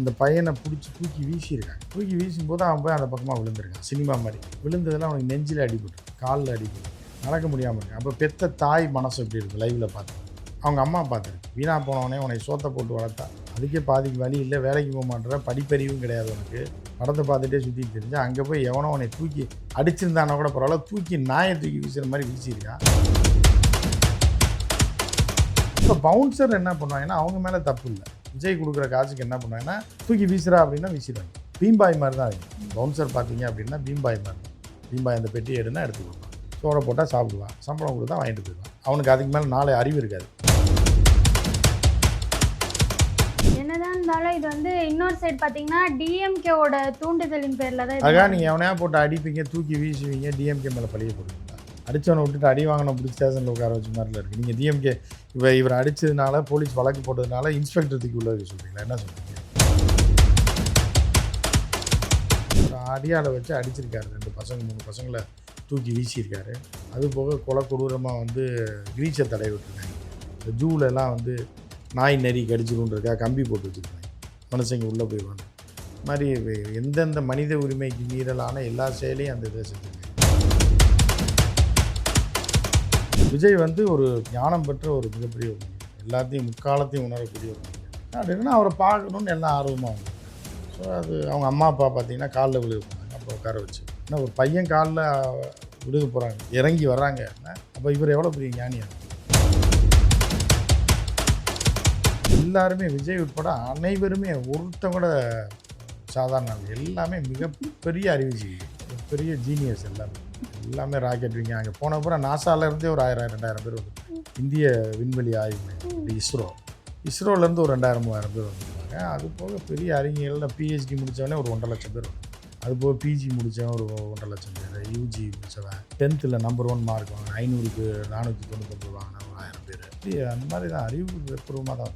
அந்த பையனை பிடிச்சி தூக்கி வீசியிருக்காங்க. தூக்கி வீசும்போது அவன் போய் அந்த பக்கமாக விழுந்திருக்கான். சினிமா மாதிரி. விழுந்ததில் அவனுக்கு நெஞ்சில் அடிபட்டு காலில் அடிபட்டு. நடக்க முடியாமல் இருக்கு அப்போ பெத்த தாய் மனசு எப்படி இருக்குது லைவில் பார்த்து. அவங்க அம்மா பார்த்துருக்கு. வீணா போனவனே உன்னை சோத்தை போட்டு வளர்த்தா. அதுக்கே பாதிக்கு வழி இல்லை வேலைக்கு போக மாட்டேற படிப்பறிவும் கிடையாது உனக்கு. படத்தை பார்த்துட்டே சுற்றி தெரிஞ்சு அங்கே போய் எவனோ உன்னை தூக்கி அடிச்சிருந்தானா கூட பரவாயில்ல தூக்கி நாயை தூக்கி வீசுகிற மாதிரி வீசியிருக்கான். இப்போ பவுன்சர் என்ன பண்ணுவாங்கன்னா அவங்க மேலே தப்பு இல்லை. விஜய் கொடுக்குற காசுக்கு என்ன பண்ணுவாங்கன்னா தூக்கி வீசுறா அப்படின்னா வீசிடுவாங்க. பீம்பாய் மாதிரி தான் அவங்க பவுன்சர் பார்த்தீங்க அப்படின்னா பீம்பாய் மாதிரி. தான் பீம்பாய் அந்த பெட்டி எடுனா எடுத்து கொடுப்பான். சோறை போட்டால் சாப்பிடுவான் சம்பளம் கொடுத்தா வாங்கிட்டு போயிடுவான் அவனுக்கு அதுக்கு மேலே நாளை அறிவு இருக்காது. என்னதான் இருந்தாலும் இது வந்து இன்னொரு சைடு பார்த்தீங்கன்னா டிஎம்கேவோட தூண்டுதலின் பேரில் தான் அதுக்காக நீங்கள் எவனையா போட்டு அடிப்பீங்க தூக்கி வீசுவீங்க டிஎம்கே மேலே பழிய போடுவீங்க. அடித்தவனை விட்டுட்டு அடி வாங்கின பிடிச்ச ஸ்டேஷனில் உட்கார வச்ச மாதிரில இருக்குது நீங்கள் டிஎம்கே இவர் இவர் அடித்ததுனால போலீஸ் வழக்கு போட்டதுனால இன்ஸ்பெக்டர் தூக்கி உள்ள சொல்கிறீங்களா என்ன சொல்கிறீங்க அடியாளை வச்சு அடிச்சிருக்காரு. ரெண்டு பசங்க மூணு பசங்களை தூக்கி வீசியிருக்காரு. அது போக கொலை கொடூரமாக வந்து கிரீச்சை தடை விட்டுருக்காங்க. இந்த ஜூவிலலாம் வந்து நாய் நெறி கடிச்சிருன்றதுக்காக கம்பி போட்டு வச்சுருக்காங்க. மனுஷங்க உள்ளே போயிடுவாங்க இது மாதிரி எந்தெந்த மனித உரிமைக்கு மீறலான எல்லா செயலையும் அந்த இதை செஞ்சுருக்காங்க விஜய் வந்து ஒரு ஞானம் பெற்ற ஒரு மிகப்பெரிய ஒரு எல்லாத்தையும் முக்காலத்தையும் உணரக்கூடிய ஒரு அப்படின்னா அவரை பார்க்கணுன்னு எல்லாம் ஆர்வமாக இருக்கும் ஸோ அது அவங்க அம்மா அப்பா பார்த்தீங்கன்னா காலில் விழுக போனாங்க அப்போ உட்கார வச்சு. ஏன்னா ஒரு பையன் காலில் விழுக போகிறாங்க இறங்கி வர்றாங்க. அப்போ இவர் எவ்வளோ பெரிய ஞானியாக எல்லாருமே விஜய் உட்பட அனைவருமே ஒருத்தன் கூட சாதாரண எல்லாமே மிகப்பெரிய அறிவுஜீவி பெரிய ஜீனியஸ் எல்லாமே. எல்லாமே ராக்கெட் விங்க. அங்கே போன அப்புறம் நாசால இருந்தே ஒரு ஆயிரம் ரெண்டாயிரம் பேர் வந்து இந்திய விண்வெளி ஆய்வு மையம் இஸ்ரோ. இஸ்ரோலேருந்து ஒரு ரெண்டாயிரம் மூவாயிரம் பேர் வந்துருக்காங்க அது போக பெரிய அறிஞர்கள் பிஹெச்டி முடித்தவனே ஒரு ஒன்றரை லட்சம் பேர் அது போக பிஜி முடித்தவன் ஒரு ஒன்றரை லட்சம் பேர் யூஜி முடித்தவன் டென்த்தில் நம்பர் ஒன் மார்க் வாங்கின ஐநூறுக்கு நானூற்றி தொண்ணூத்தொம்பது வாங்கின ஒரு ஆயிரம் பேர். அந்த மாதிரி தான் அறிவு பூர்வமாக தான்.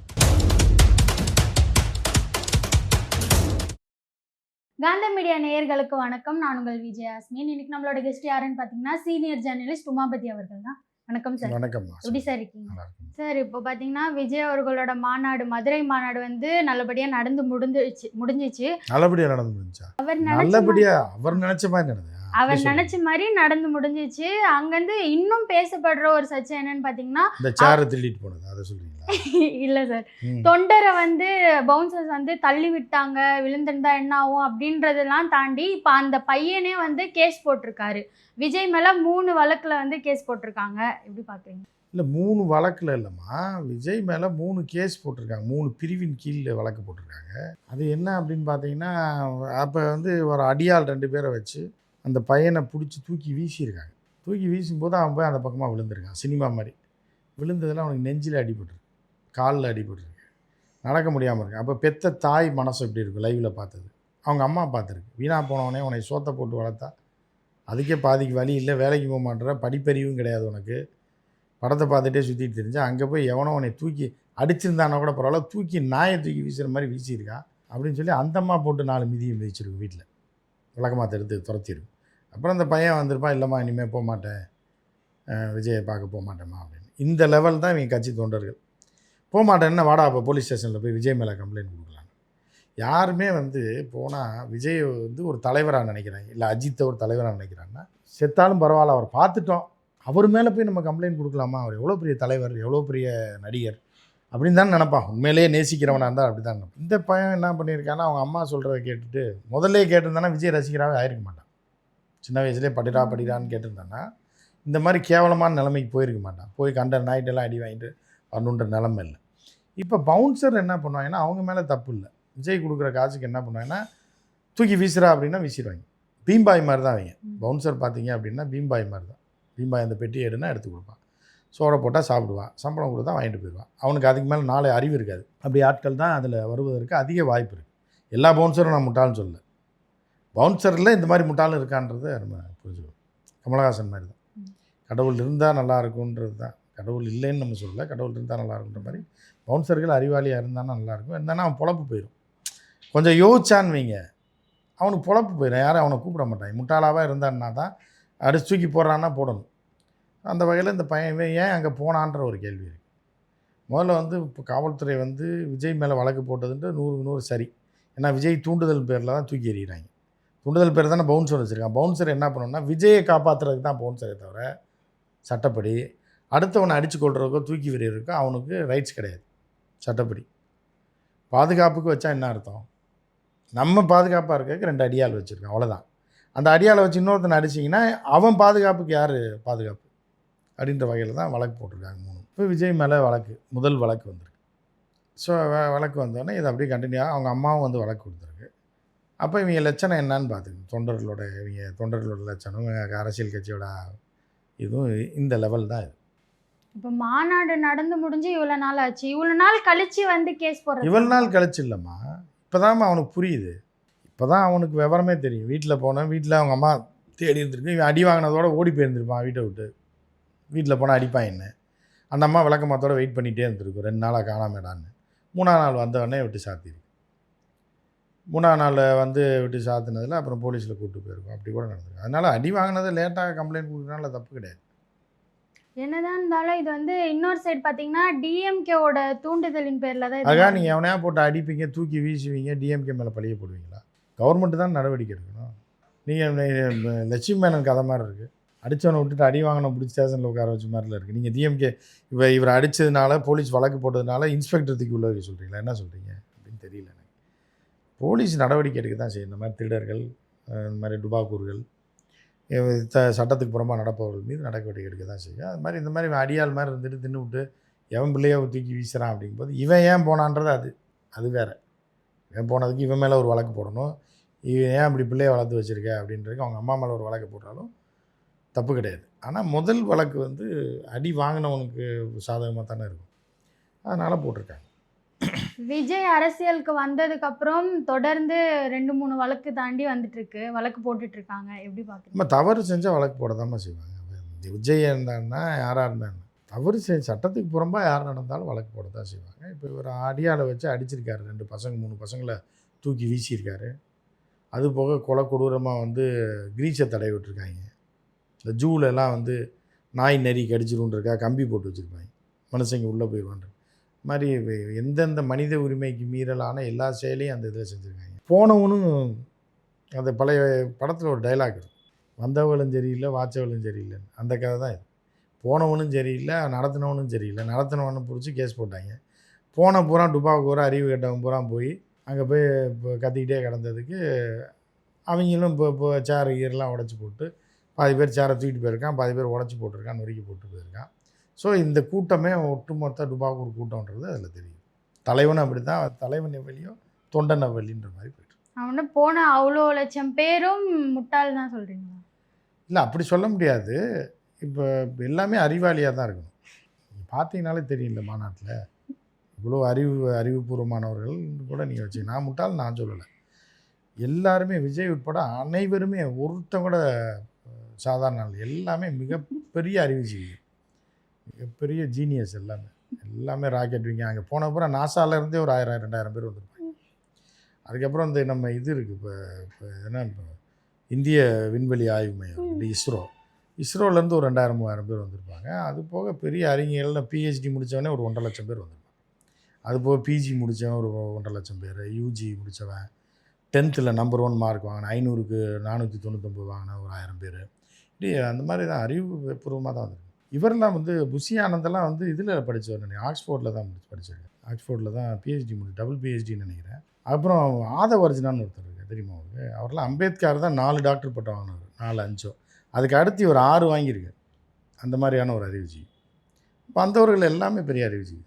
காந்த மீடியா நேயர்களுக்கு வணக்கம். நான் உங்கள் விஜயாஸ்மின் இன்னைக்கு நம்மளோட கெஸ்ட் யாருன்னு பார்த்தீங்கன்னா சீனியர் ஜேர்னலிஸ்ட் உமாபதி அவர்கள் தான் வணக்கம் சார் வணக்கம்மா. எப்படி சார் இருக்கீங்க? சார் இப்போ பார்த்தீங்கன்னா விஜய் அவர்களோட மாநாடு மதுரை மாநாடு வந்து நல்லபடியாக நடந்து முடிஞ்சிச்சு முடிஞ்சிச்சு. நல்லபடியாக நடந்து முடிஞ்சா அவர் நினைச்ச நல்லபடியா அவர் நினைச்ச மாதிரி நடந்தது? அவர் நினைச்ச மாதிரி நடந்து முடிஞ்சிச்சு. அங்கேருந்து இன்னும் பேசப்படுற ஒரு சர்ச்சை என்னன்னு பார்த்தீங்கன்னா இந்த சேரை திருடிட்டு போனது அதை சொல்றீங்களா? இல்லை சார். தொண்டரை வந்து பவுன்சர்ஸ் வந்து தள்ளி விட்டாங்க. விழுந்திருந்தா என்ன ஆகும் அப்படின்றதெல்லாம் தாண்டி இப்போ அந்த பையனே வந்து கேஸ் போட்டிருக்காரு. விஜய் மேல மூணு வழக்குல வந்து கேஸ் போட்டிருக்காங்க. எப்படி பாக்குறீங்க? இல்லை மூணு வழக்கில் இல்லைம்மா. விஜய் மேலே மூணு கேஸ் போட்டிருக்காங்க. மூணு பிரிவின் கீழ் வழக்கு போட்டிருக்காங்க. அது என்ன அப்படின்னு பார்த்தீங்கன்னா அப்போ வந்து ஒரு அடியாள் ரெண்டு பேரை வச்சு அந்த பையனை பிடிச்சி தூக்கி வீசியிருக்காங்க. தூக்கி வீசும்போது அவன் போய் அந்த பக்கமாக விழுந்திருக்கான். சினிமா மாதிரி. விழுந்ததில் அவனுக்கு நெஞ்சில் அடிபட்டுருக்கு. காலில் அடிபட்டுருக்கு. நடக்க முடியாமல் இருக்கு. அப்போ பெத்த தாய் மனசு எப்படி இருக்கும் லைவில் பார்த்தது? அவங்க அம்மா பார்த்துருக்கு. வீணாக போனவனே உன்னை சோத்தை போட்டு வளர்த்தா? அதுக்கே பாதிக்கு வழி இல்லை வேலைக்கு போக மாட்டேற படிப்பறிவும் கிடையாது உனக்கு. படத்தை பார்த்துட்டே சுற்றிட்டு தெரிஞ்சு அங்கே போய் எவனோ உன்னை தூக்கி அடிச்சிருந்தானா கூட பரவாயில்ல தூக்கி நாயை தூக்கி வீசுகிற மாதிரி வீசியிருக்கான். அப்படின்னு சொல்லி அந்தம்மா போட்டு நாலு மிதியும் மிதிச்சிருக்கு வீட்டில். விளக்கமாக தடுத்து துரத்திடும் அப்புறம் அந்த பையன் வந்திருப்பான் இல்லைம்மா இனிமேல் போக மாட்டேன். விஜயை பார்க்க போக மாட்டேம்மா அப்படின்னு. இந்த லெவல் தான் இவங்க கட்சி தொண்டர்கள் போக என்ன வாடா அப்போ போலீஸ் ஸ்டேஷனில் போய் விஜய் மேலே கம்ப்ளைண்ட் கொடுக்கலாம் யாருமே வந்து போனால் விஜய் வந்து ஒரு தலைவராக நினைக்கிறாங்க. இல்லை அஜித்தை ஒரு தலைவராக நினைக்கிறாங்கன்னா செத்தாலும் பரவாயில்ல அவர் பார்த்துட்டோம். அவர் மேலே போய் நம்ம கம்ப்ளைண்ட் கொடுக்கலாமா? அவர் எவ்வளோ பெரிய தலைவர் எவ்வளோ பெரிய நடிகர் அப்படின்னு தான் நினப்பான். உண்மையிலேயே நேசிக்கிறவனாக இருந்தால் அப்படி தான் இந்த பையன் என்ன பண்ணியிருக்கான்னா அவங்க அம்மா சொல்கிறத கேட்டுட்டு முதல்லே கேட்டிருந்தானா விஜய் ரசிகராகவே ஆயிருக்க மாட்டான். சின்ன வயசுலேயே படிடா படிடான்னு கேட்டிருந்தானா இந்த மாதிரி கேவலமான நிலைமைக்கு போயிருக்க மாட்டான். போய் கண்ட நாய்ட்டெல்லாம் அடி வாங்கிட்டு வரணுன்ற நிலமை இல்லை. இப்போ பவுன்சர் என்ன பண்ணுவாங்கன்னா அவங்க மேலே தப்பு இல்லை. விஜய் கொடுக்குற காசுக்கு என்ன பண்ணுவாங்கன்னா தூக்கி வீசுறா அப்படின்னா வீசிடுவாங்க. பீம்பாய் மாதிரி தான் அவங்க. பவுன்சர் பார்த்தீங்க அப்படின்னா பீம்பாய் மாதிரி தான் பீம்பாய் அந்த பெட்டி எடுனா எடுத்து கொடுப்பான். சோறை போட்டால் சாப்பிடுவான். சம்பளம் கொடுத்தா வாங்கிட்டு போயிடுவான். அவனுக்கு அதுக்கு மேலே நாளை அறிவு இருக்காது. அப்படி ஆட்கள் தான் அதில் வருவதற்கு அதிக வாய்ப்பு இருக்குது எல்லா பவுன்சரும் நான் முட்டாள்னு சொல்லல. பவுன்சரில் இந்த மாதிரி முட்டாளும் இருக்கான்றதை நம்ம புரிஞ்சுக்கணும். கமலஹாசன் மாதிரி தான். கடவுள் இருந்தால் நல்லா இருக்குன்றது தான். கடவுள் இல்லைன்னு நம்ம சொல்லல. கடவுள் இருந்தால் நல்லா இருக்குன்ற மாதிரி பவுன்சர்கள் அறிவாளியாக இருந்தானா நல்லாயிருக்கும் இருந்தானா அவன் பொழப்பு போயிடும் கொஞ்சம் யோசிச்சான்னு வைங்க. அவனுக்கு பொழப்பு போயிடும் யாரும் அவனை கூப்பிட மாட்டாங்க முட்டாளாவாக இருந்தான்னா தான் அடிச்சு தூக்கி போடுறான்னா போடணும். அந்த வகையில் இந்த பையன் ஏன் அங்கே போனான்ற ஒரு கேள்வி இருக்குது முதல்ல வந்து இப்போ காவல்துறை வந்து விஜய் மேலே வழக்கு போட்டதுன்ட்டு நூறு நூறு சரி. ஏன்னா விஜய் தூண்டுதல் பேரில் தான் தூக்கி எறிகிறாங்க. தூண்டுதல் பேர் தானே பவுன்சர் வச்சுருக்கான். பவுன்சர் என்ன பண்ணணும்னா விஜயை காப்பாற்றுறதுக்கு தான் பவுன்சரே தவிர சட்டப்படி அடுத்தவனை அடித்து கொள்றதுக்கோ தூக்கி எறியறதுக்கோ அவனுக்கு ரைட்ஸ் கிடையாது. சட்டப்படி. பாதுகாப்புக்கு வச்சா என்ன அர்த்தம்? நம்ம பாதுகாப்பாக இருக்க ரெண்டு அடியால் வச்சுருக்கோம் அவ்வளோதான் அந்த அடியால் வச்சு இன்னொருத்தனை அடிச்சிங்கன்னா அவன் பாதுகாப்புக்கு யார் பாதுகாப்பு? அப்படின்ற வகையில் தான் வழக்கு போட்டிருக்காங்க மூணு. இப்போ விஜய் மேலே வழக்கு முதல் வழக்கு வந்திருக்கு. ஸோ வழக்கு வந்தோடனே இது அப்படியே கண்டினியூ அவங்க அம்மாவும் வந்து வழக்கு கொடுத்தாங்க. அப்போ இவங்க லட்சணம் என்னன்னு பார்த்துக்கணும் தொண்டர்களோட இவங்க தொண்டர்களோட லட்சணம் அரசியல் கட்சியோட இதுவும் இந்த லெவல் தான் இது. இப்போ மாநாடு நடந்து முடிஞ்சு இவ்வளோ நாள் ஆச்சு. இவ்வளோ நாள் கழிச்சு வந்து கேஸ் போடுறது. இவ்வளோ நாள் கழிச்சு இல்லைம்மா. இப்போ அவனுக்கு புரியுது. இப்போ தான் அவனுக்கு விவரமே தெரியும். வீட்டில் போனேன். வீட்டில் அவங்க அம்மா தேடி இருந்திருக்கு. இவன் அடி வாங்கினதோட ஓடி போயிருந்திருப்பான் வீட்டை விட்டு. வீட்டில் போனால் அடிப்பான் என்ன? அந்த அம்மா விளக்கமாத்தோட வெயிட் பண்ணிகிட்டே இருந்திருக்கும். ரெண்டு நாளாக காணாமேடான்னு மூணாம் நாள் வந்தவொடனே விட்டு சாத்திருக்கு. மூணாம் நாள் வந்து விட்டு சாத்தினதில் அப்புறம் போலீஸில் கூப்பிட்டு போயிருக்கோம். அப்படி கூட நடந்திருக்கு. அதனால் அடி வாங்கினது லேட்டாக கம்ப்ளைண்ட் கொடுக்குறதுனால தப்பு கிடையாது. என்னதான் இருந்தாலும் இது வந்து இன்னொரு சைடு பார்த்தீங்கன்னா டிஎம்கேவோட தூண்டுதலின் பேரில் தான் அதுக்காக நீங்கள் எவனையா போட்டு அடிப்பீங்க தூக்கி வீசுவீங்க டிஎம்கே மேலே பழிய போடுவீங்களா? கவர்மெண்ட்டு தான் நடவடிக்கை எடுக்கணும். நீங்கள் லட்சுமி மேனன் கதை மாதிரி இருக்குது அடித்தவனை விட்டுட்டு அடி வாங்கின பிடிச்சி ஸ்டேஷனில் உட்கார வச்ச மாதிரில இருக்குது நீங்கள் டிஎம்கே இவ இவர் அடித்ததுனால போலீஸ் வழக்கு போட்டதுனால இன்ஸ்பெக்டர் தூக்கி உள்ள சொல்கிறீங்களா என்ன சொல்கிறீங்க போலீஸ் நடவடிக்கை எடுக்க தான் செய்யும். இந்த மாதிரி திருடர்கள் இந்த மாதிரி டுபாக்கூர்கள் த சட்டத்துக்கு புறமாக நடப்பவர்கள் மீது நடவடிக்கை எடுக்க தான் செய்யும். அது மாதிரி இந்த மாதிரி அடியால் அடியாள் மாதிரி இருந்துட்டு தின்னு விட்டு எவன் பிள்ளைய தூக்கி வீசுகிறான் அப்படிங்கும்போது இவன் ஏன் போனான்றது அது அது வேற. இவன் போனதுக்கு இவன் மேலே ஒரு வழக்கு போடணும். இவன் ஏன் இப்படி பிள்ளைய வளர்த்து வச்சிருக்க அப்படின்றதுக்கு அவங்க அம்மா மேலே ஒரு வழக்கு போட்டாலும் தப்பு கிடையாது. ஆனால் முதல் வழக்கு வந்து அடி வாங்கினவனுக்கு சாதகமாக தானே இருக்கும். அதனால் போட்டிருக்காங்க. விஜய் அரசியலுக்கு வந்ததுக்கு அப்புறம் தொடர்ந்து ரெண்டு மூணு வழக்கு தாண்டி வந்துட்டு இருக்கு வழக்கு போட்டுட்டு இருக்காங்க எப்படி பாக்குறீங்க? நம்ம தவறு செஞ்சால் வழக்கு போட தான் செய்வாங்க விஜய் இருந்தான்னா யாராக இருந்தாங்க தவறு செய் சட்டத்துக்கு புறம்பாக யார் நடந்தாலும் வழக்கு போட தான் செய்வாங்க. இப்போ இவர் அடியாளை வச்சு அடிச்சிருக்காரு. ரெண்டு பசங்க மூணு பசங்களை தூக்கி வீசியிருக்காரு. அது போக கொலை கொடூரமாக வந்து கிரீச்சை தடை விட்டுருக்காங்க. இந்த ஜூலெல்லாம் வந்து நாய் நரி கடிச்சிருன்றக்கா கம்பி போட்டு வச்சுருப்பாங்க. மனுஷங்க உள்ளே போயிடுவான்ற மாதிரி எந்தெந்த மனித உரிமைக்கு மீறலான எல்லா செயலையும் அந்த இதில் செஞ்சுருக்காங்க. போனவனும் அந்த பழைய படத்தில் ஒரு டைலாக் இருக்கும் வந்தவளும் சரியில்லை வாச்சவளும் சரியில்லைன்னு அந்த கதை தான் இது. போனவனும் சரியில்லை நடத்தினவனும் சரியில்லை. நடத்தினவனை பிடிச்சி கேஸ் போட்டாங்க. போன பூரா டுபாக்கு பூரா அறிவு கட்டவன் பூரா போய் அங்கே போய் இப்போ கத்திக்கிட்டே கிடந்ததுக்கு அவங்களும் இப்போ இப்போ சேர் கீரெலாம் உடச்சி போட்டு பாதி பேர் சேரை தூக்கிட்டு போயிருக்கான் பாதி பேர் உடச்சி போட்டிருக்கான் நொறுக்கி போட்டு போயிருக்கான். ஸோ இந்த கூட்டமே ஒட்டுமொத்த டுபாக்கூர் கூட்டம்ன்றது அதில் தெரியும். தலைவன் அப்படி தான் தலைவன் எவ்வளியோ தொண்டன் எவ்வளின்ற மாதிரி போயிட்டு அவன போன அவ்வளோ லட்சம் பேரும் முட்டாள் தான் சொல்றீங்களா? இல்லை அப்படி சொல்ல முடியாது. இப்போ எல்லாமே அறிவாளியாக தான் இருக்கணும். நீங்கள் பார்த்தீங்கனாலே தெரியும் இந்த மாநாட்டில். இவ்வளோ அறிவு அறிவுபூர்வமானவர்கள் கூட நீங்கள் வச்சு நான் முட்டாள் நான் சொல்லலை. எல்லாருமே விஜய் உட்பட அனைவருமே ஒருத்தன் கூட சாதாரண எல்லாமே மிகப்பெரிய அறிவுஜீவி. மிகப்பெரிய ஜீனியஸ் எல்லாமே. எல்லாமே ராக்கெட் விங்க அங்கே போன அப்புறம் நாசால இருந்தே ஒரு ஆயிரம் ரெண்டாயிரம் பேர் வந்திருப்பாங்க. அதுக்கப்புறம் இந்த நம்ம இது இருக்குது இப்போ இப்போ என்ன இப்போ இந்திய விண்வெளி ஆய்வு மையம் இஸ்ரோ. இஸ்ரோலேருந்து ஒரு ரெண்டாயிரம் மூவாயிரம் பேர் வந்திருப்பாங்க. அது போக பெரிய அறிஞர்கள் பிஹெச்டி முடித்தவனே ஒரு ஒன்றரை லட்சம் பேர் வந்திருப்பாங்க. அது போக பிஜி முடித்தவன் ஒரு ஒன்றரை லட்சம் பேர் யூஜி முடித்தவன் டென்த்தில் நம்பர் ஒன் மார்க் வாங்கின ஐநூறுக்கு நானூற்றி தொண்ணூத்தொம்பது வாங்கின ஒரு ஆயிரம் பேர். இப்படி அந்த மாதிரி தான் அறிவுபூர்வமாக தான் வந்திருக்கு. இவரெல்லாம் வந்து புஷி ஆனந்தெல்லாம் வந்து இதில் படித்தவர் நினைக்கிறேன் ஆக்ஸ்ஃபோர்டில் தான் முடிச்சு படிச்சாரு ஆக்ஸ்ஃபோர்டில் தான் பிஹெச்டி முடி டபுள் பிஹெச்டின்னு நினைக்கிறேன். அப்புறம் ஆதவர்ஜனான்னு ஒருத்தர் இருக்கார் தெரியுமா அவருக்கு அவரெல்லாம் அம்பேத்கர் தான் நாலு டாக்டர் பட்டம் வாங்கினார் நாலு அஞ்சோ. அதுக்கு அடுத்து ஒரு ஆறு வாங்கியிருக்கார். அந்த மாதிரியான ஒரு அறிவுஜீவி இப்போ வந்தவர்கள் எல்லாமே பெரிய அறிவுஜீவி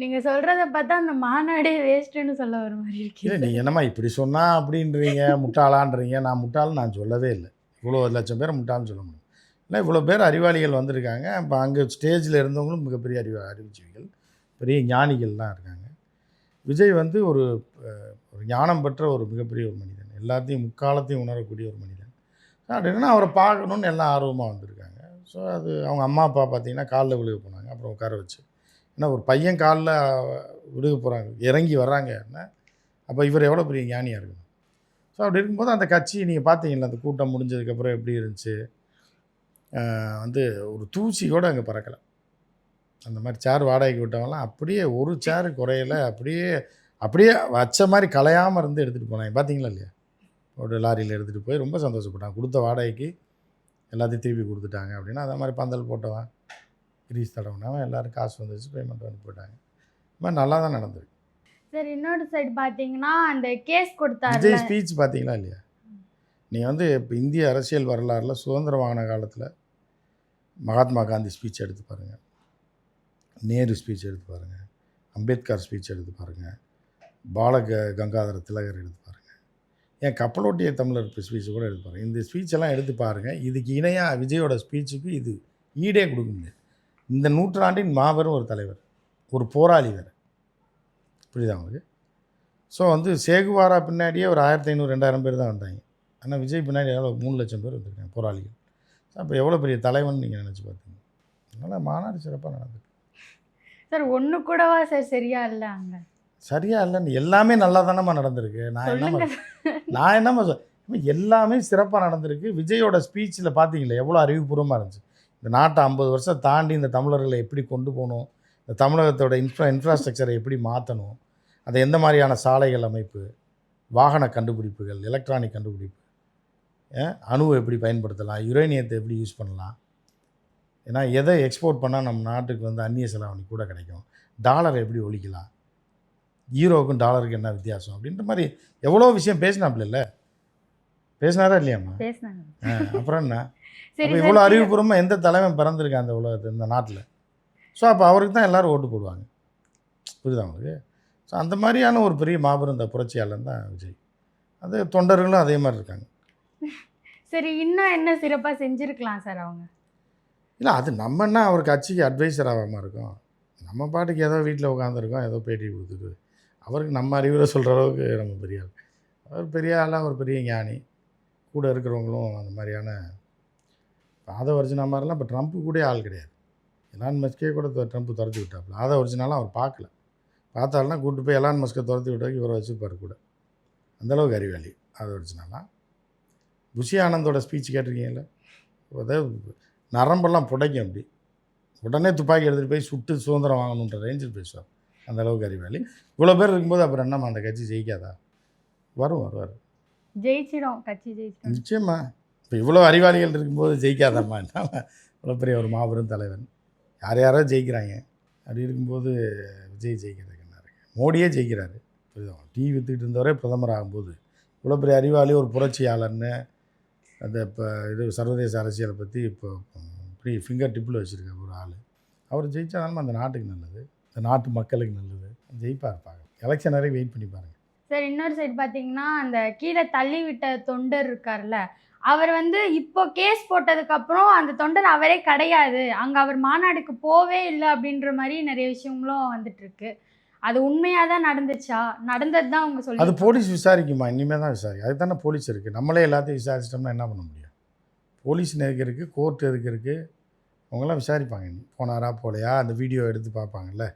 நீங்க சொல்றத பார்த்தா அந்த மாநாடே வேஸ்ட்னு சொல்ல வர மாதிரி இல்லை இருக்கு நீங்கள் என்னம்மா இப்படி சொன்னால் அப்படின்றீங்க முட்டாளான்றீங்க? நான் முட்டாள் நான் சொல்லவே இல்லை. இவ்வளோ லட்சம் பேரை முட்டாள்னு சொல்ல முடியும். இல்லை இவ்வளோ பேர் அறிவாளிகள் வந்திருக்காங்க. இப்போ அங்கே ஸ்டேஜில் இருந்தவங்களும் மிகப்பெரிய அறிவு அறிவுஜீவிகள் பெரிய ஞானிகள்லாம் இருக்காங்க. விஜய் வந்து ஒரு ஒரு ஞானம் பெற்ற ஒரு மிகப்பெரிய ஒரு மனிதன். எல்லாத்தையும் முக்காலத்தையும் உணரக்கூடிய ஒரு மனிதன். அப்படின்னா அவரை பார்க்கணுன்னு எல்லாம் ஆர்வமாக வந்திருக்காங்க. ஸோ அது அவங்க அம்மா அப்பா பார்த்தீங்கன்னா காலில் விழுக போனாங்க. அப்புறம் உட்கார வச்சு. ஏன்னா ஒரு பையன் காலில் விழுக போகிறாங்க இறங்கி வர்றாங்கன்னா அப்போ இவர் எவ்வளோ பெரிய ஞானியாக இருக்கணும்? ஸோ அப்படி இருக்கும்போது அந்த கட்சி நீங்கள் பார்த்தீங்களா அந்த கூட்டம் முடிஞ்சதுக்கப்புறம் எப்படி இருந்துச்சு? வந்து ஒரு தூசி கூட அங்கே பறக்கலை. அந்த மாதிரி சேர் வாடகைக்கு விட்டவங்களாம் அப்படியே ஒரு சேர் குறையல அப்படியே அப்படியே வச்ச மாதிரி கலையாமல் இருந்து எடுத்துகிட்டு போனாங்க. பார்த்தீங்களா இல்லையா? ஒரு லாரியில் எடுத்துகிட்டு போய் ரொம்ப சந்தோஷப்பட்டாங்க. கொடுத்த வாடகைக்கு எல்லாத்தையும் திருப்பி கொடுத்துட்டாங்க அப்படின்னா அதே மாதிரி பந்தல் போட்டவன் கிரீஸ் தடவுனவன் எல்லோரும் காசு வந்துச்சு பேமெண்ட் வந்து போட்டாங்க. இது மாதிரி நல்லா தான் நடந்திருக்கு சரி இன்னொரு சைடு பார்த்தீங்கன்னா அந்த கேஸ் கொடுத்தாருல. விஜய் ஸ்பீச் பார்த்தீங்களா இல்லையா? நீ வந்து இப்போ இந்திய அரசியல் வரலாறில் சுதந்திரம் வாங்கின காலத்தில் மகாத்மா காந்தி ஸ்பீச் எடுத்து பாருங்கள் நேரு ஸ்பீச் எடுத்து பாருங்கள் அம்பேத்கர் ஸ்பீச் எடுத்து பாருங்கள் பாலக கங்காதர திலகர் எடுத்து பாருங்கள் ஏன் கப்பலோட்டிய தமிழர் ஸ்பீச் கூட எடுத்து பாருங்கள் இந்த ஸ்பீச்செல்லாம் எடுத்து பாருங்கள் இதுக்கு இணையாக விஜயோட ஸ்பீச்சுக்கு இது ஈடே கொடுக்க முடியாது. இந்த நூற்றாண்டின் மாபெரும் ஒரு தலைவர். ஒரு போராளி வேறு. புரியுதா உங்களுக்கு? ஸோ வந்து சேகுவாரா பின்னாடியே ஒரு ஆயிரத்தி ஐநூறு ரெண்டாயிரம் பேர் தான் வந்தாங்க. ஆனால் விஜய் பின்னாடி எவ்வளோ மூணு லட்சம் பேர் வந்திருக்காங்க போராளிகள். அப்போ எவ்வளோ பெரிய தலைவன் நீங்கள் நினச்சி பார்த்தீங்க? அதனால் மாநாடு சிறப்பாக நடந்தது சார் ஒன்று கூடவா சார் சரியா இல்லை அங்க? சரியா இல்லைன்னு எல்லாமே நல்லா தானம்மா நடந்திருக்கு. நான் சொல்லுங்க. என்ன நான் என்னம்மா சொல் எல்லாமே சிறப்பாக நடந்திருக்கு. விஜயோட ஸ்பீச்சில் பார்த்தீங்களா எவ்வளோ அறிவுபூர்வமாக இருந்துச்சு. இந்த நாட்டை ஐம்பது வருஷம் தாண்டி இந்த தமிழர்களை எப்படி கொண்டு போகணும் இந்த தமிழகத்தோட இன்ஃப்ரா இன்ஃப்ராஸ்ட்ரக்சரை எப்படி மாற்றணும் அதை எந்த மாதிரியான சாலைகள் அமைப்பு வாகன கண்டுபிடிப்புகள் எலக்ட்ரானிக் கண்டுபிடிப்பு அணுவை எப்படி பயன்படுத்தலாம் யுரேனியத்தை எப்படி யூஸ் பண்ணலாம்? ஏன்னா எதை எக்ஸ்போர்ட் பண்ணால் நம்ம நாட்டுக்கு வந்து அந்நிய செலாவணி கூட கிடைக்கும்? டாலரை எப்படி ஒழிக்கலாம்? ஈரோவுக்கும் டாலருக்கும் என்ன வித்தியாசம்? அப்படின்ற மாதிரி எவ்வளோ விஷயம் பேசினாப்புல இல்லை? பேசினாரா இல்லையாம்மா? அப்புறம் என்ன? அப்போ இவ்வளோ அறிவுபூர்வமாக எந்த தலைவன் பிறந்திருக்கான் அந்த உலகத்து இந்த நாட்டில்? ஸோ அப்போ அவருக்கு தான் எல்லாரும் ஓட்டு போடுவாங்க. புரியுதா உங்களுக்கு? ஸோ அந்த மாதிரியான ஒரு பெரிய மாபெரும் இந்த புரட்சியாளன் தான் விஜய். அது தொண்டர்களும் அதே மாதிரி இருக்காங்க. சரி இன்னும் என்ன சிறப்பாக செஞ்சிருக்கலாம் சார் அவங்க? இல்லை அது நம்மன்னா அவர் கட்சிக்கு அட்வைசர் ஆகாமல் இருக்கும். நம்ம பாட்டுக்கு ஏதோ வீட்டில் உட்காந்துருக்கோம் ஏதோ பேட்டி கொடுத்துட்டு. அவருக்கு நம்ம அறிவுரை சொல்கிற அளவுக்கு நம்ம பெரிய ஆள். அவர் பெரிய ஆளாக ஒரு பெரிய ஞானி. கூட இருக்கிறவங்களும் அந்த மாதிரியான ஆதவ ஒரிஜினா மாதிரிலாம் இப்போ ட்ரம்ப்பு கூட ஆள் கிடையாது. எலான் மஸ்கே கூட ட்ரம்ப் துரத்தி விட்டாப்புல. ஆதவ ஒரிஜினாலாம் அவர் பார்க்கல பார்த்தாலும் கூட்டு போய் எலான் மஸ்கை துரத்தி விட்டாக்கு இவரை வச்சுப்பார் கூட. அந்தளவுக்கு அறிவாளி ஆதவ ஒரிஜினாலாம் புஷி ஆனந்தோட ஸ்பீச் கேட்டிருக்கீங்களா அதாவது நரம்பெல்லாம் புடைக்கும் அப்படி. உடனே துப்பாக்கி எடுத்துகிட்டு போய் சுட்டு சுதந்திரம் வாங்கணுன்ற ரேஞ்சில் பேசுவார். அந்த அளவுக்கு அறிவாளி. இவ்வளோ பேர் இருக்கும்போது அப்புறம் என்னம்மா அந்த கட்சி ஜெயிக்காதா? வரும் வருவார். ஜெயிச்சிடும். கட்சி ஜெயிச்சிடும். நிச்சயமா. இப்போ இவ்வளோ அறிவாளிகள் இருக்கும்போது ஜெயிக்காதம்மா? என்ன இவ்வளோ பெரிய ஒரு மாபெரும் தலைவன். யார் யாரோ ஜெயிக்கிறாங்க. அப்படி இருக்கும்போது விஜய் ஜெயிக்கிறதுக்கு என்ன இருக்கு? மோடியே ஜெயிக்கிறாரு. புரியுதா? டீ இருந்தவரே பிரதமர் ஆகும்போது. இவ்வளோ பெரிய அறிவாளி ஒரு புரட்சியாளர்னு அந்த இப்போ இது சர்வதேச அரசியலை பற்றி இப்போ இப்படி ஃபிங்கர் டிப்பில் வச்சுருக்க ஒரு ஆள். அவர் ஜெயிச்சாலும் அந்த நாட்டுக்கு நல்லது. இந்த நாட்டு மக்களுக்கு நல்லது. ஜெயிப்பார் பாருங்க. எலெக்ஷன் வரைக்கும் வெயிட் பண்ணி பாருங்க. சார் இன்னொரு சைடு பார்த்தீங்கன்னா அந்த கீழே தள்ளி விட்ட தொண்டர் இருக்கார்ல அவர் வந்து இப்போ கேஸ் போட்டதுக்கப்புறம் அந்த தொண்டர் அவரே கிடையாது. அங்கே அவர் மாநாடுக்கு போவே இல்லை அப்படின்ற மாதிரி நிறைய விஷயங்களும் வந்துட்டுருக்கு இருக்கு. அது உண்மையாக தான் நடந்துச்சா? நடந்தது தான் அவங்க அது போலீஸ் விசாரிக்குமா? இனிமேல் தான் விசாரிக்கும். அதுக்கு தானே போலீஸ் இருக்குது நம்மளே எல்லாத்தையும் விசாரிச்சிட்டோம்னா என்ன பண்ண முடியும்? போலீஸ் எதுக்கு இருக்குது கோர்ட் எதுக்கு இருக்குது அவங்களாம் விசாரிப்பாங்க. இனி போனாரா போலையா? அந்த வீடியோ எடுத்து பார்ப்பாங்கல்ல.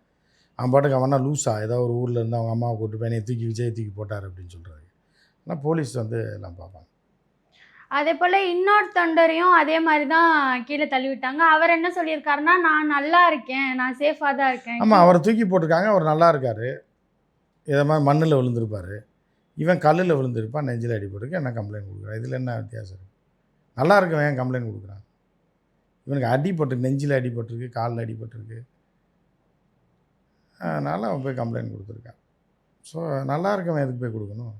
அவன் பாட்டுக்கு அவனா லூஸா ஏதோ ஒரு ஊரில் இருந்து அவங்க அம்மாவை கூட்டு போய் என்னை தூக்கி விஜய் தூக்கி போட்டார் அப்படின்னு சொல்கிறாரு ஆனால் போலீஸ் வந்து எல்லாம் பார்ப்பாங்க. அதே போல் இன்னொரு தொண்டரையும் அதே மாதிரி தான் கீழே தள்ளி விட்டாங்க அவர் என்ன சொல்லியிருக்காருன்னா நான் நல்லா இருக்கேன். நான் சேஃபாக தான் இருக்கேன். ஆமாம் அவரை தூக்கி போட்டிருக்காங்க. அவர் நல்லா இருக்கார். இதை மாதிரி மண்ணில் விழுந்திருப்பார். இவன் கல்லில் விழுந்திருப்பான். நெஞ்சில் அடிபட்டுருக்கு என்ன கம்ப்ளைண்ட் கொடுக்குறான்? இதில் என்ன வித்தியாசம்? இருக்குது நல்லா இருக்கவன் ஏன் கம்ப்ளைண்ட் கொடுக்குறான்? இவனுக்கு அடிபட்டு நெஞ்சில் அடிபட்டிருக்கு காலில் அடிபட்டிருக்கு அதனால் அவன் போய் கம்ப்ளைண்ட் கொடுத்துருக்கான். ஸோ நல்லா இருக்கவன் எதுக்கு போய் கொடுக்கணும்?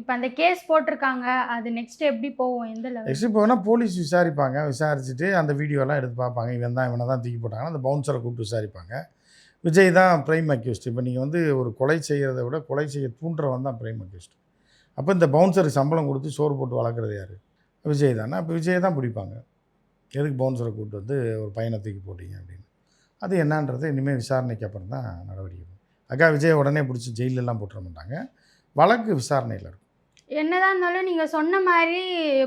இப்போ அந்த கேஸ் போட்டிருக்காங்க அது நெக்ஸ்ட் எப்படி போகும் எந்த லெவல் நெக்ஸ்ட் போனால் போலீஸ் விசாரிப்பாங்க. விசாரிச்சுட்டு அந்த வீடியோலாம் எடுத்து பார்ப்பாங்க. இவன் தான் இவனை தான் தூக்கி போட்டாங்கன்னா அந்த பவுன்சரை கூப்பிட்டு விசாரிப்பாங்க. விஜய் தான் ப்ரைம் அக்யூஸ்ட் இப்போ நீங்கள் வந்து ஒரு கொலை செய்கிறத விட கொலை செய்ய தூண்டுறவன் தான் ப்ரைம் அக்யூஸ்ட் அப்போ இந்த பவுன்சருக்கு சம்பளம் கொடுத்து சோறு போட்டு வளர்க்குறது யார்? விஜய் தானே. அப்போ விஜய் தான் பிடிப்பாங்க. எதுக்கு பவுன்சரை கூப்பிட்டு வந்து ஒரு பையனை தூக்கி போட்டீங்க அப்படின்னு. அது என்னன்றது இனிமேல் விசாரணைக்கு அப்புறம் தான் நடவடிக்கை. அக்கா விஜய் உடனே பிடிச்சி ஜெயிலெல்லாம் போட்டுற மாட்டாங்க. வழக்கு விசாரணையில் இருக்கும். என்னதான் இருந்தாலும் நீங்க சொன்ன மாதிரி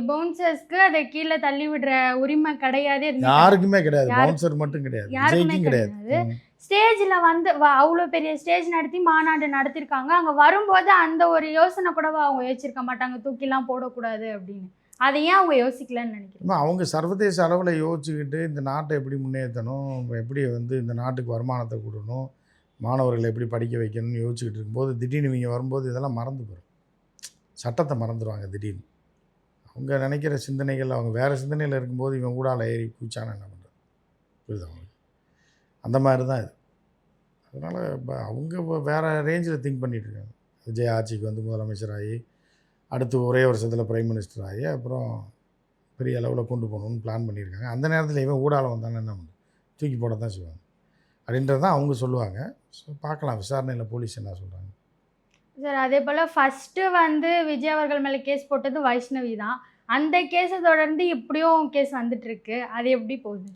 பவுன்சர்ஸ்க்கு அதை கீழே தள்ளி விடுற உரிமை கிடையாது யாருக்குமே கிடையாது. பவுன்சர் மட்டும் கிடையாது. யாருக்குமே கிடையாது. ஸ்டேஜில் வந்து அவ்வளோ பெரிய ஸ்டேஜ் நடத்தி மாநாடு நடத்திருக்காங்க. அங்கே வரும்போது அந்த ஒரு யோசனை கூடவா அவங்க யோசிச்சிருக்க மாட்டாங்க. தூக்கிலாம் போடக்கூடாது அப்படின்னு. அதை ஏன் அவங்க யோசிக்கலன்னு நினைக்கிறேன் அவங்க சர்வதேச அளவில் யோசிச்சுக்கிட்டு இந்த நாட்டை எப்படி முன்னேற்றணும் எப்படி வந்து இந்த நாட்டுக்கு வருமானத்தை கொடுக்கணும் மாணவர்களை எப்படி படிக்க வைக்கணும்னு யோசிச்சுக்கிட்டு இருக்கும்போது திடீர்னு இவங்க வரும்போது இதெல்லாம் மறந்து போயிடும் சட்டத்தை மறந்துடுவாங்க திடீர்னு. அவங்க நினைக்கிற சிந்தனைகள் அவங்க வேறு சிந்தனையில் இருக்கும்போது இவன் ஊடால ஏறி பூச்சான என்ன பண்ணுறது புரியுது அவங்களுக்கு அந்த மாதிரி தான் இது. அதனால் இப்போ அவங்க இப்போ வேறு ரேஞ்சில் திங்க் பண்ணிகிட்ருக்காங்க இருக்காங்க. விஜய் ஆட்சிக்கு வந்து முதலமைச்சராகி அடுத்து ஒரே வருஷத்தில் பிரைம் மினிஸ்டர் ஆகி அப்புறம் பெரிய அளவில் கொண்டு போகணும்னு பிளான் பண்ணியிருக்காங்க. அந்த நேரத்தில் இவன் ஊடால வந்தானே என்ன பண்ணுறது தூக்கி போட தான் செய்வாங்க. அப்படின்றது தான் அவங்க சொல்லுவாங்க. ஸோ பார்க்கலாம். விசாரணையில் போலீஸ் என்ன சொல்கிறாங்க சார் அதே போல் ஃபஸ்ட்டு வந்து விஜய் அவர்கள் மேலே கேஸ் போட்டது வைஷ்ணவி தான். அந்த கேஸை தொடர்ந்து இப்படியும் கேஸ் வந்துட்டுருக்கு. அது எப்படி போகுது?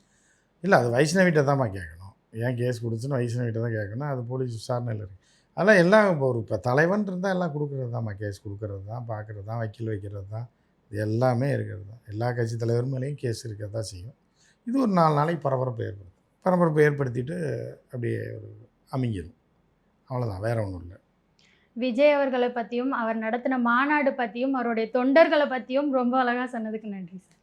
இல்லை அது வைஷ்ணவிட்ட தான்மா கேட்கணும் ஏன் கேஸ் கொடுத்துன்னு வைஷ்ணவிட்ட தான் கேட்கணும் அது போலீஸ் விசாரணையில் இருக்குது அதெல்லாம் எல்லாம் இப்போ ஒரு இப்போ தலைவன் இருந்தால் எல்லாம் கொடுக்குறது தான்மா. கேஸ் கொடுக்கறது தான் பார்க்குறது தான் வக்கீல் வைக்கிறது தான். இது எல்லாமே இருக்கிறது தான். எல்லா கட்சி தலைவர் மேலேயும் கேஸ் இருக்க தான் செய்யும். இது ஒரு நாலு நாளைக்கு பரபரப்பு ஏற்படுத்தும். பரபரப்பு ஏற்படுத்திட்டு அப்படியே ஒரு அமைங்கிடும் அவ்வளோதான் வேற ஒன்றும் இல்லை. விஜய் அவர்களை பற்றியும் அவர் நடத்தின மாநாடு பற்றியும் அவருடைய தொண்டர்களை பற்றியும் ரொம்ப அழகாக சொன்னதுக்கு நன்றி சார்.